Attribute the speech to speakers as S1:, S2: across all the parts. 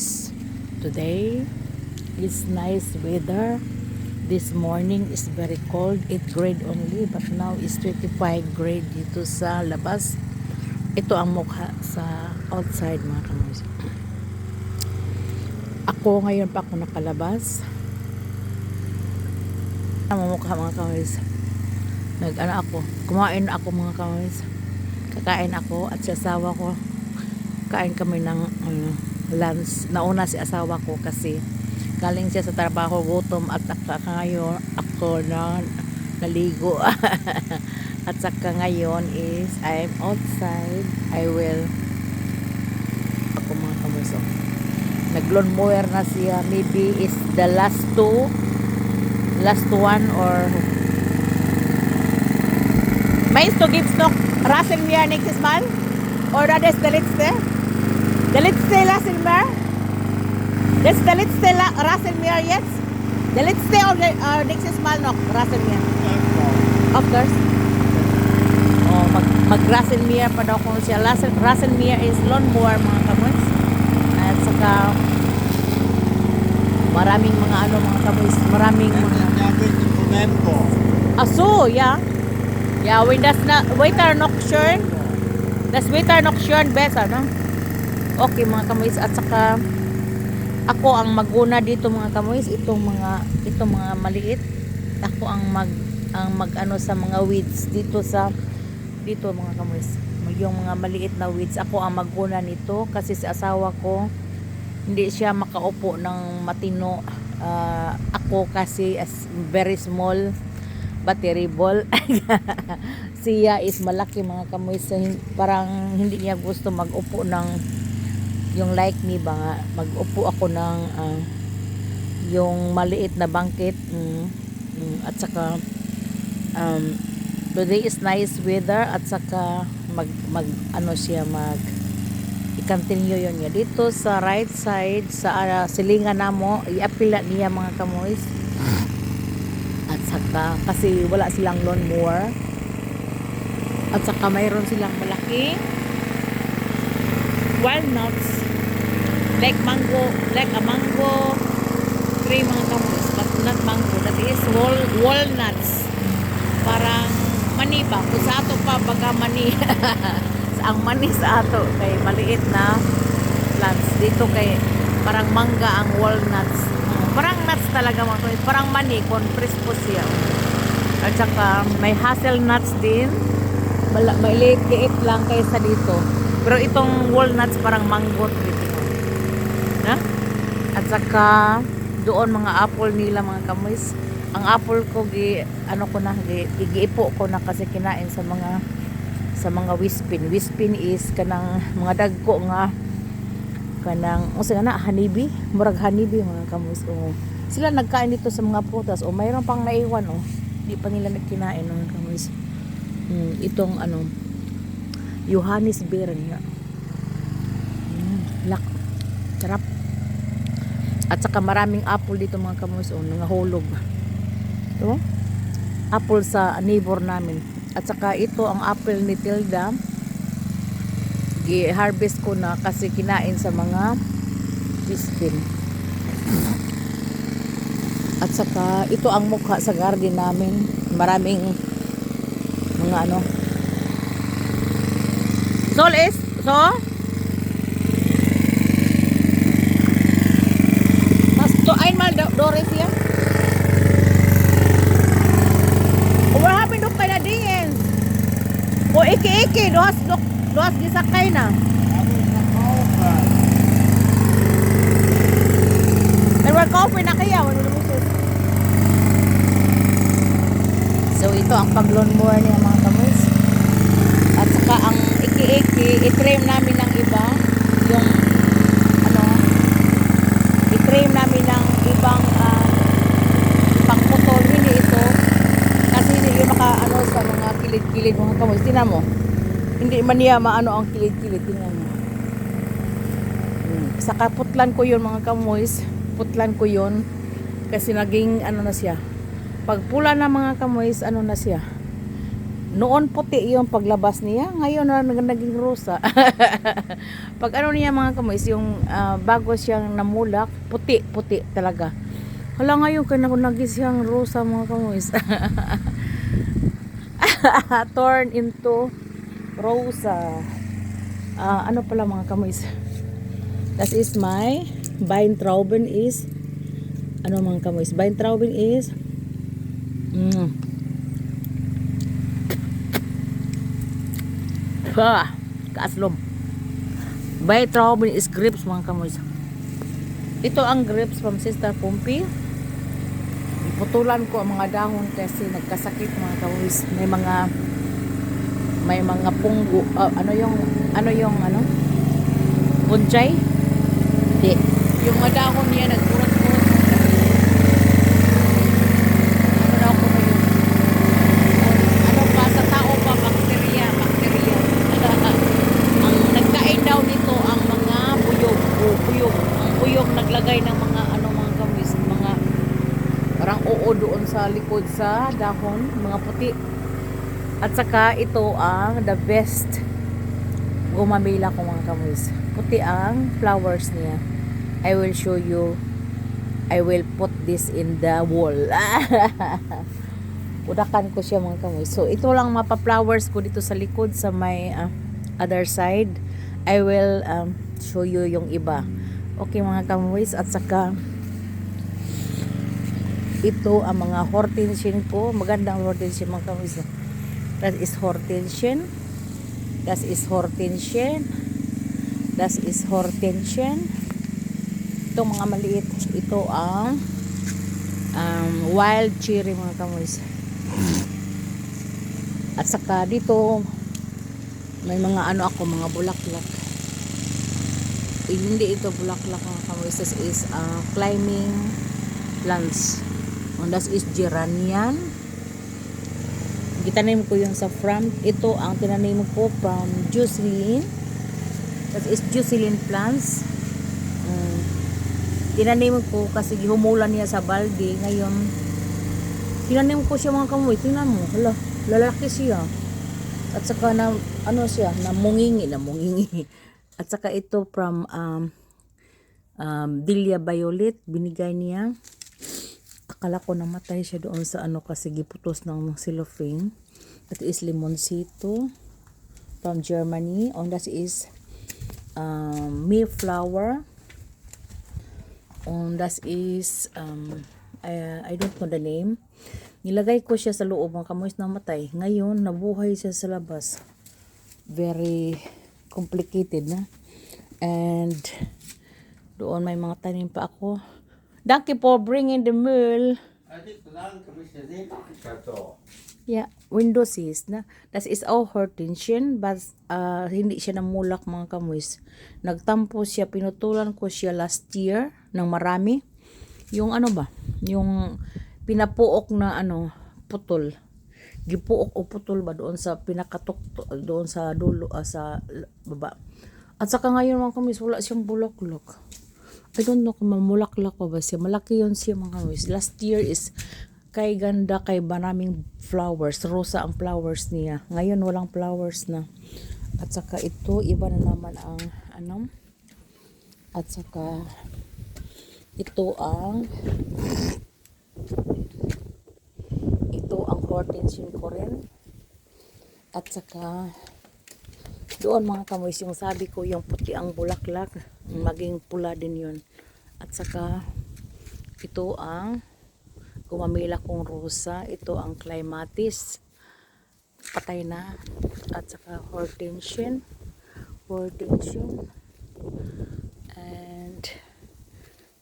S1: kamoys. Today is nice weather. This morning is very cold, 8 grade only, but now is 25 grade dito sa labas. Ito ang mukha sa outside mga kamoys. Ako ngayon pa ako nakalabas. Ang mukha mga kamoys. Nag ano ako, kumain ako mga kamoys. Kakain ako at si asawa ko kain kami ng ano, lunch. Nauna si asawa ko kasi galing siya sa trabaho, gutom at saka ngayon ako na naligo. at saka ngayon is I'm outside. I will ako mga kamuso. Nag-lawn mower na siya. Maybe is the last two last one or Mais to gives no Russell Mir next month? Or is the letzte? The letzte Russell Mir? That's the letzte la- Russell Mir yes? The letzte or uh, next month no Russell Mir? Of course. Oh, mag, mag Russell Mir pa daw kung siya. Russell, Russell Mir is lawnmower mga kamoys. At saka maraming mga ano mga kamoys, maraming mga Aso, yeah. Yeah, when that's not waiter nocturne. Das waiter nocturne best ano. Okay mga kamoys at saka ako ang maguna dito mga kamoys itong mga itong mga maliit. Ako ang mag ang mag ano sa mga weeds dito sa dito mga kamoys. Yung mga maliit na weeds ako ang maguna nito kasi si asawa ko hindi siya makaupo ng matino. Ah, ako kasi as very small but terrible. Siya is malaki mga hin- parang hindi niya gusto mag-upo ng yung like me ba nga, mag-upo ako ng ah, yung maliit na bangkit mm, mm, at saka um, today is nice weather at saka mag, mag ano siya mag i-continue yun niya. Dito sa right side sa ah, silingan namo i-apila niya mga kamoys at saka kasi wala silang lawnmower at saka mayroon silang malaki walnuts like mango like a mango. Tree mga kamoys but not mango that is wal walnuts. Parang mani ba kung sa ato pa baga mani. Ang mani sa ato kay maliit na plants. Dito kay parang mangga ang walnuts. Parang nuts talaga mga kamoys parang mani kung crispo siya. At saka may hazelnuts din. Mala, may liit lang kaysa dito. Pero itong walnuts parang mango. dito na. At saka doon mga apple nila mga kamoys ang apple ko gi ano ko na gi, giipo ko na kasi kinain sa mga sa mga wispin. Wispin is kanang mga dagko nga kanang usa nga na honeybee murag honeybee mga kamoys o sila nagkain dito sa mga prutas. O mayroon pang naiwan o. Di pa nila nagkinain mga kamoys mm, itong ano Johannisbeer nga. Mm, lak sarap. At saka maraming apple dito mga kamoys o nangahulog. Ito apple sa neighbor namin. At saka ito ang apple ni Tilda. I-harvest ko na kasi kinain sa mga bispin at saka ito ang mukha sa garden namin. Maraming mga ano. Sol is so To einmal do- Doris yan What happened to kay na dingen? O iki-iki, duhas, du- duhas gisakay na. Pero coffee na kaya, wala mo sus. So ito ang pag-lawnmower niya mga kamoys. At saka ang iki-iki, i-trim namin ng iba. Yung i-trim namin ng ibang uh, pangputol. Hindi ito. Kasi hindi yung maka ano sa mga kilid-kilid mga kamoys. Tingnan mo. Hindi man niya maano ang kilid-kilid. Tingnan mo. Hmm. Saka putlan ko yun mga kamoys. Putlan ko yun. Kasi naging ano na siya. Pag pula na mga kamoys, ano na siya. Noon puti yung paglabas niya, ngayon na nag- naging rosa. Pag ano niya mga kamoys, yung ah, bago siyang namulak, puti, puti talaga. Hala ngayon kaya naging siyang rosa mga kamoys. Turn into rosa. Ah, ano pala mga kamoys? That is my Weintrauben is ano mga kamoys? Weintrauben is mm, Ha, kaaslom. Weintrauben is grapes mga kamoys. Ito ang grapes from Sister Pumpi. Iputulan ko ang mga dahon kasi nagkasakit mga kamoys. May mga may mga punggo ah, ano yung ano yung ano punchay di yung mga dahon niya nagkurot-kurot ano daw ko ba yun ano pa sa tao pa bakterya bakterya ang nagkain daw nito ang mga buyog o buyog ang buyog naglagay ng mga ano mga kamis mga parang oo doon sa likod sa dahon mga puti at saka ito ang the best gumamila ko mga kamis. Puti ang flowers niya. I will show you. I will put this in the wall. Udakan ko siya mga kamis. So ito lang mapa-flowers ko dito sa likod sa may ah, other side. I will um, show you yung iba. Okay mga kamis. At saka ito ang mga hortensian ko. Magandang hortensian mga kamis. That is hortensian. Das is hortensian. Das is hortensian. Ito mga maliit. Ito ang um, wild cherry mga kamoys. At saka dito may mga ano ako mga bulaklak. Eh, hindi ito bulaklak mga kamoys. This is uh, climbing plants. And that is geranian. Gitanim ko yung sa front ito ang tinanim ko from Jocelyn. That is Jocelyn plants. Um, tinanim ko kasi humulan niya sa balde. Ngayon tinanim ko siya mga kamoy. Tingnan mo. Hala lalaki siya. At saka na ano siya namungingi namungingi. At saka ito from um, um, Dilia Violet. Binigay niya akala ko namatay siya doon sa ano kasi giputos ng cellophane. That is limoncito from Germany. On that is um, Mayflower. On that is um, I, I don't know the name. Nilagay ko siya sa loob ng kamoys namatay. Ngayon, nabuhay siya sa labas. Very complicated na. And doon may mga tanim pa ako. Thank you for bringing the meal. Yeah, windows is na. Das is all hortensian but uh, hindi siya namulak mga kamoys. Nagtampo siya, pinutulan ko siya last year ng marami. Yung ano ba? Yung pinapuok na ano, putol. Gipuok o putol ba doon sa pinakatok doon sa dulo ah, sa baba. At saka ngayon mga kamoys, wala siyang bulaklak. I don't know kung mamulaklak pa ba siya. Malaki yun siya mga kamoys. Last year is kay ganda kay maraming flowers. Rosa ang flowers niya. Ngayon walang flowers na. At saka ito, iba na naman ang ano. At saka ito ang ito ang hortensian ko rin. At saka doon mga kamoys, yung sabi ko, yung puti ang bulaklak, maging pula din yun. At saka, ito ang gumamila kong rosa. Ito ang clematis. Patay na. At saka hortensian. Hortensian. And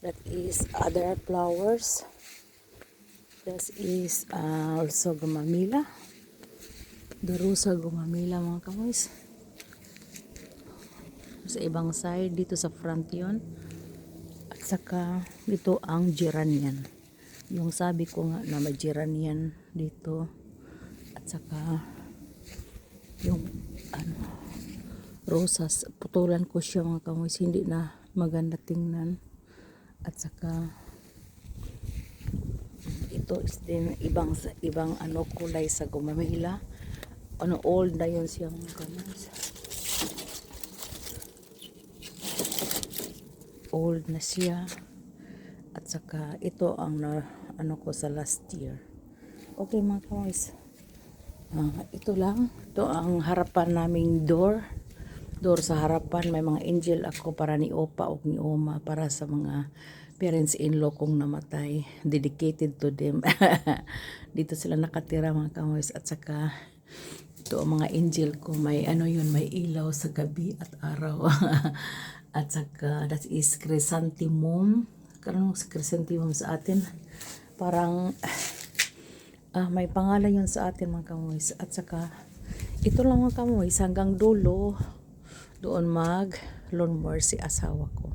S1: that is other flowers. That is uh, also gumamila. The rosa gumamila mga kamoys sa ibang side dito sa front yon at saka dito ang geranian yung sabi ko nga na may geranian dito. At saka yung ano rosas. Putulan ko siya mga kamoys. Hindi na maganda tingnan. At saka ito is din ibang ibang ano kulay sa gumamila. Ano old na yun siya mga kamoys. Old na siya. At saka ito ang na, ano ko sa last year. Okay mga kamoys. Ah, ito lang. Ito ang harapan naming door. Door sa harapan. May mga angel ako para ni Opa o ni Oma para sa mga parents-in-law kong namatay. Dedicated to them. Dito sila nakatira mga kamoys. At saka ito ang mga angel ko. May ano yun, may ilaw sa gabi at araw. at saka that is chrysanthemum. Karang chrysanthemum sa atin. Parang ah, may pangalan yun sa atin mga kamoys. At saka, ito lang mga kamoys, hanggang dulo, doon mag lawnmower si asawa ko.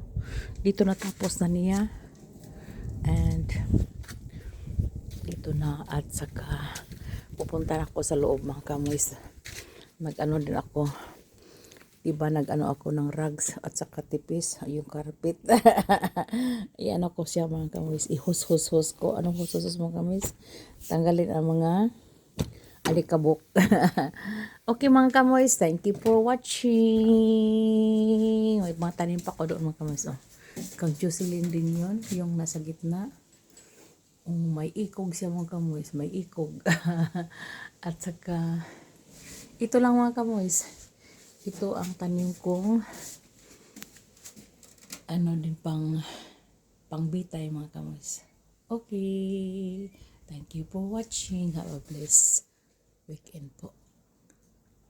S1: Dito natapos na niya. And, dito na at saka, pupunta na ako sa loob mga kamoys. Mag-ano din ako, Diba nag-ano ako ng rugs at saka tipis, yung carpet. Iyan ako siya mga kamis. Ihus-hus-hus ko. Anong hus-hus mga kamis? Tanggalin ang mga alikabok. okay mga kamoys, thank you for watching. May mga tanim pa ko doon mga kamoys. Oh. Kang Jocelyn din yon yung nasa gitna. Oh, may ikog siya mga kamoys, may ikog. At saka, ito lang mga kamoys. Ito ang tanim kong ano din pang pangbitay mga kamoys. Okay. Thank you for watching. Have a blessed weekend po.